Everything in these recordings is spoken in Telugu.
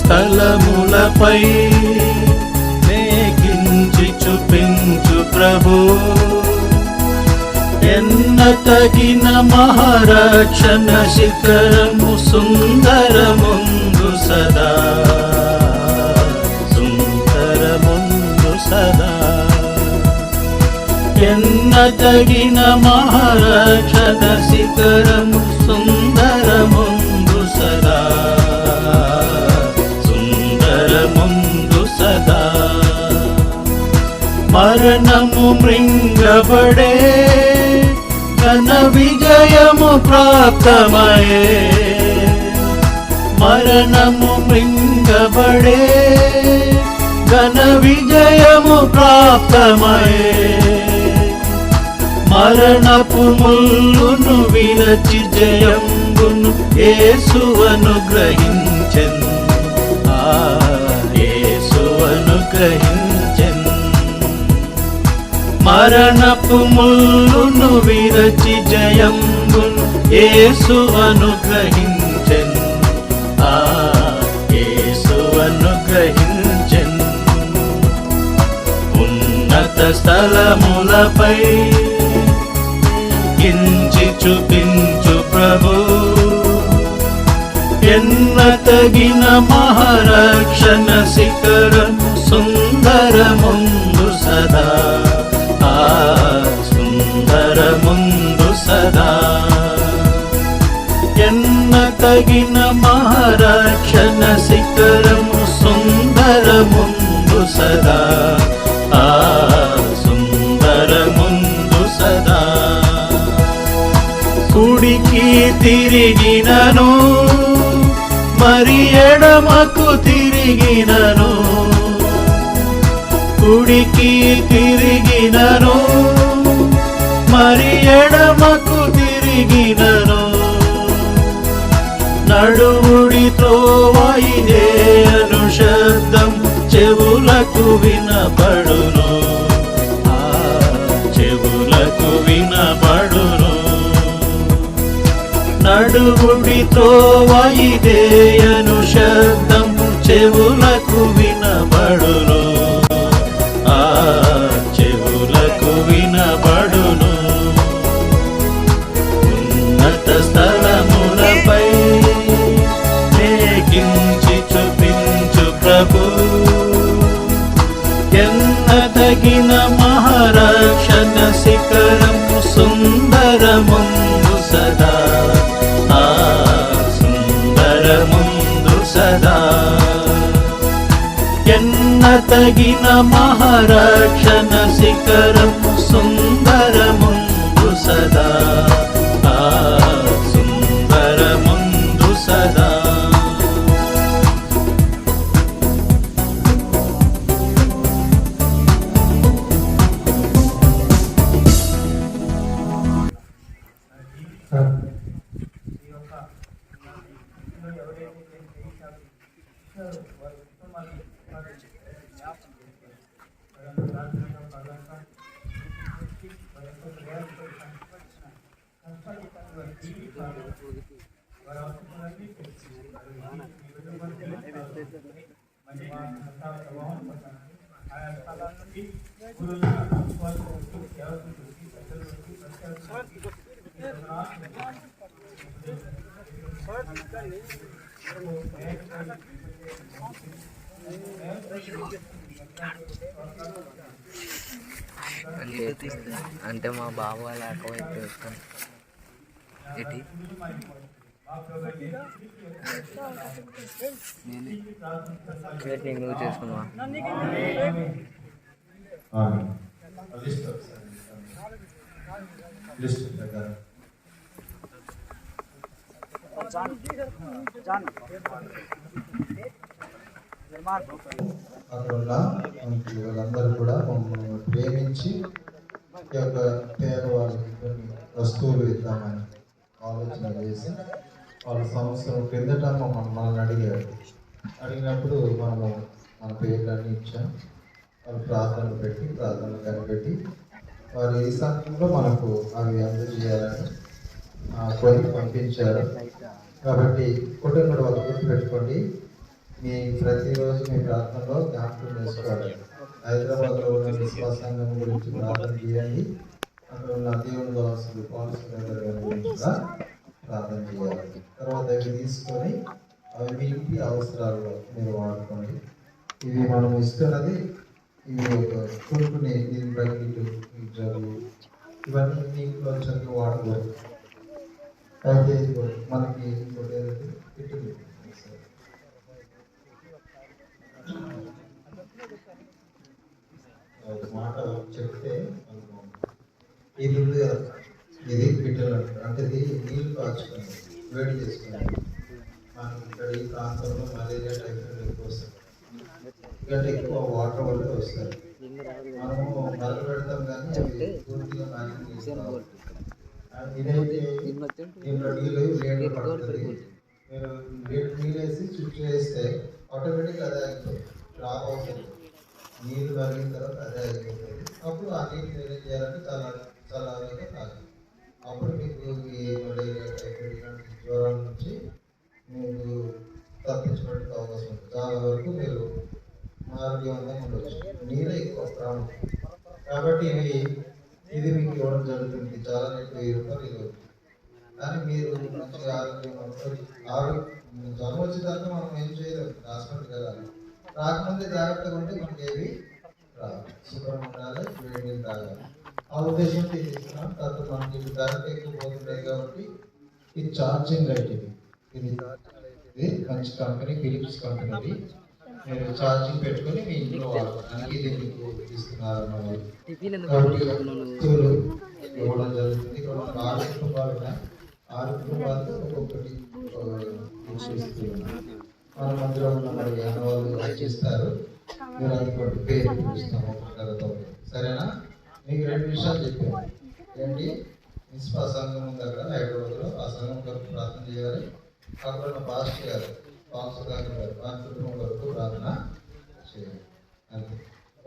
స్థలములపై మేకించి చూపించు ప్రభు. ఎన్న తగిన మహారక్షణ శిఖరము సుందరముందు సదా. సుందరముందు సదా. ఎన్న తగిన మహారక్షణ శిఖరము సుందరముందు సదా. సుందరముందు సదా. మరణము మృంగబడే మరణ విజయము ప్రాప్తమయే. మరణము మృంగబడే ఘన విజయము ప్రాప్తమయే. మరణపు ముల్లును విరచి జయంబును ఏసువను గ్రహించను. ఆ యేసువను గ్రహించెన్ మరణపు ముల్లును విరచి జయంబును ఏసు గ్రహించెన్ ఆ ఏసు గ్రహించెన్ ఉన్నత స్థలములపై కించి చూపించు ప్రభు. ఎన్న తగిన మహారక్షణ శిఖరం సుందరముందు సదా. ఎన్న తగిన మహారక్షణ శిఖరము సుందరముందు సదా. ఆ సుందరముందు సదా. కుడికి తిరిగినను మరి ఎడమకు తిరిగినను. కుడికి తిరిగినను మరి ఎడమకు తిరిగినను. నడువుడితో వైదే అనుశబ్దం చెవులకు వినపడును. చెవులకు వినపడును. నడువుడితో వైదే అనుశబ్దం చెవులకు వినపడును. ఎన్న తగిన మహారక్షణ శిఖరం సుందరముందు సదా. సుందరముందు సదా. అంటే మా బాబు వాళ్ళ అకవైపు చూస్తాను ఏంటి? కేట్ నువ్వు చేసుకున్నావా లిస్ట్ లిస్ట్ ప్రకారం. అందువల్ల వీళ్ళందరూ కూడా మమ్మల్ని ప్రేమించి ఈ యొక్క పేదవాళ్ళకి వస్తువులు ఇద్దామని ఆలోచన చేసి వాళ్ళ సంవత్సరం క్రిందట మమ్మల్ని అడిగారు. అడిగినప్పుడు మనము మన పేర్లన్నీ ఇచ్చాం. వాళ్ళు ప్రార్థనలు పెట్టి ప్రార్థనలు కనిపెట్టి వారు ఈ సమయంలో మనకు అవి అందజేయాలని ఆ, కొని పంపించారు. కాబట్టి కుటుంబంలో వాళ్ళు గుర్తుపెట్టుకోండి మీ ప్రతిరోజు మీ ప్రార్థనలో జ్ఞాపకం చేసుకోవాలి. హైదరాబాద్లో ఉన్న విశ్వాసాంగం గురించి ప్రార్థన చేయండి. అక్కడ ఉన్న దేవుని దాసులు పాలసీ గురించి కూడా ప్రార్థన చేయాలి. తర్వాత అవి తీసుకొని అవి మీ ఇంటి అవసరాల్లో మీరు వాడుకోండి. ఇవి మనం ఇస్తున్నది ఇవి ఒక కొనుక్కునే దీని బకెట్ జరుగు ఇవన్నీ మీ ఇంట్లో చక్కగా వాడుకోవాలి అయితే మనకి మాట చెప్తే ఇది ఉంది కదా ఇది పిట్టలు అంటారు అంటే ఇది నీళ్ళు కాచుకొని వేడి చేసుకొని మనకి ఇక్కడ ఈ ప్రాంతంలో మలేరియా టైఫాయిడ్ ఎక్కువ వస్తుంది ఎందుకంటే ఎక్కువ వాటర్ వల్ల వస్తారు మనము మరలు పెడతాం కానీ పూర్తిగా మ్యానేజ్ చేస్తాం వేడి పడుతుంది. మీరు వేడి నీళ్ళు వేసి చుట్టూ వేస్తే ఆటోమేటిక్ అదే అయిపోతుంది. డ్రాప్ అవుతుంది. నీళ్ళు మరిగిన తర్వాత అదే అయిపోతుంది. అప్పుడు ఆ నీళ్ళు మీరు ఏం చేయాలంటే చాలా చాలా తాగాలి అప్పుడు మీకు ఈ మలేరియా టైఫాయిడ్ ఇలాంటి జ్వరాల నుంచి మీకు తప్పించుకోవడానికి అవకాశం ఉంది. చాలా వరకు మీరు ఆరోగ్యవంతంగా ఉండొచ్చు. నీరే ఎక్కువ ప్రాముఖ్యం కాబట్టి ఇవి ఇది మీకు ఇవ్వడం జరుగుతుంది. చాలా వెయ్యి రూపాయలు అవుతుంది. కానీ మీరు జ్వరం వచ్చేదాకా మనం ఏం చేయలేము హాస్పిటల్కి వెళ్ళాలి రాకముందే జాగ్రత్తగా ఉంటే మనకి ఏవి రాదు. శుభ్రం ఉండాలి వేడి నీళ్ళు తాగాలి. ఆ ఉద్దేశంతో ఇది ఇస్తున్నాం తర్వాత మనకి ధరలు ఎక్కువ పోతుంటాయి కాబట్టి ఇది ఛార్జింగ్ లైట్ ఇది. ఇది ఇది మంచి కంపెనీ ఫిలిప్స్ కంపెనీది మీరు ఛార్జింగ్ పెట్టుకొని మీ ఇంట్లో వాడుకోవడానికి ఇది మీకు ఇస్తున్నారు ఇవ్వడం జరుగుతుంది? ఇక్కడ మనకు ఆరు కుటుంబాలు ఉన్నాయి ఆరు కుటుంబాలతో ఒక్కొక్కటి ఆ, మన మధ్యలో ఉన్న మరి అన్నవాళ్ళు ఇస్తారు మీరు అనుకోండి పేరు పిలుస్తాం ఒక్కొక్కరితో సరేనా? మీకు రెండు విషయాలు చెప్పాను. ఏంటి? ఇస్పా సంఘం ఉంది అక్కడ హైదరాబాద్లో. ఆ సంఘం కొరకు ప్రార్థన చేయాలి. అక్కడ ఉన్న పాస్టర్ గారు పాస్టర్ గారు గారు మా కుటుంబం కొరకు ప్రార్థన చేయాలి. అంతే.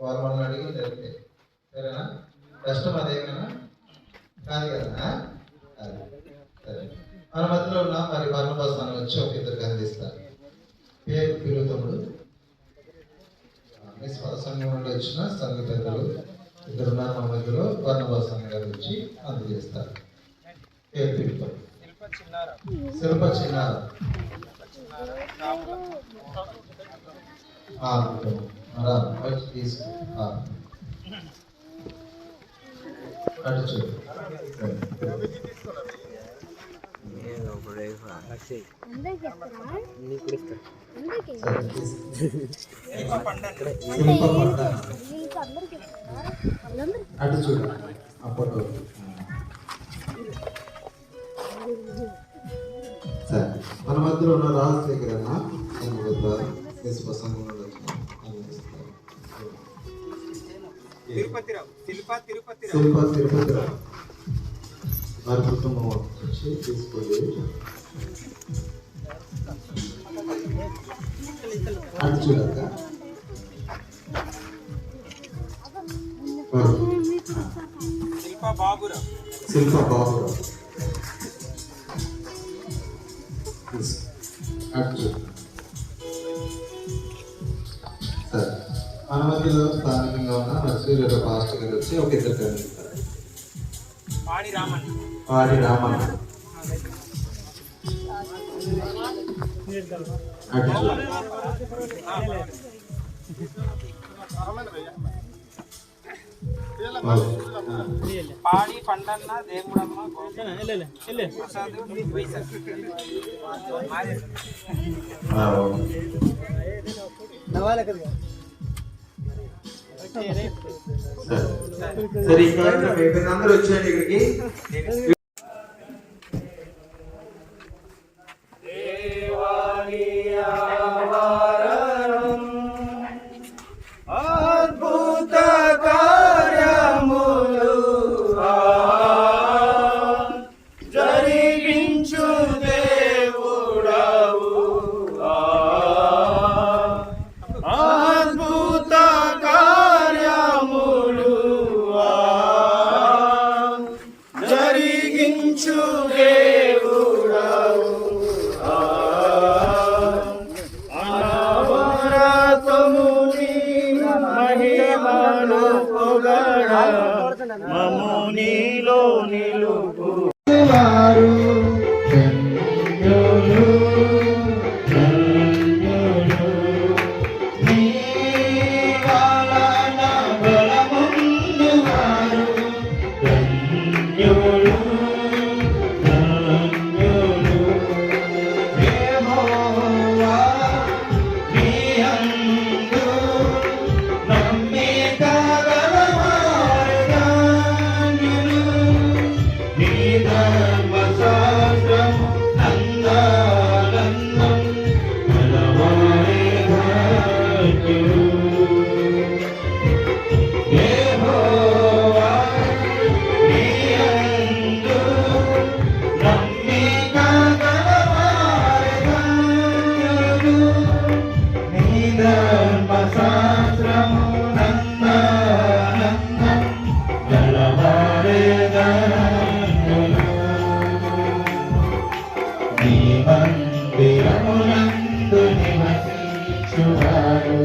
వారు మనల్ని అడిగి జరిగితే. సరేనా? కష్టం అదేమైనా కాదు కదా అది. మన మధ్యలో ఉన్న మరి బర్ణబాస్ మనం వచ్చి ఒక ఇద్దరు అందిస్తారు పేరు పిలుతముడు సంఘం నుండి వచ్చిన సంఘ పెద్దలు ఇద్దరు ఉన్నారు మన మధ్యలో. బర్ణబాస్ అన్న గారు వచ్చి అందజేస్తారు. పేరు పిలుతం శిల్ప చిన్నారు. తీసుకు. అటు చూడు. అప్పుడు సరే. మన మధ్యలో ఉన్న రాజశేఖర్ అన్న సంఘ ద్వారా విశ్వ వారి కుటుంబం వచ్చి తీసుకోండి అటు చూడక శిల్ప బాబురావు శిల్ప బాబురావు సరే మధ్యలో స్థానికంగా ఉన్న మత్స్యగారు పాస్టర్ గారు వచ్చి ఒక ఇద్దరు కనిపిస్తారు పాడి రామన్ వాడి రామన్న అటు చూడు ఓకే. పాడి పండన్న దేవుడమ్మ ప్రసాద్ వైశాఖ్ మాదే. ఆ, ఓకే. సరే. ఇక్కడ అందరూ వచ్చేయండి ఇక్కడికి You. మందిరమునందు నివసించువారు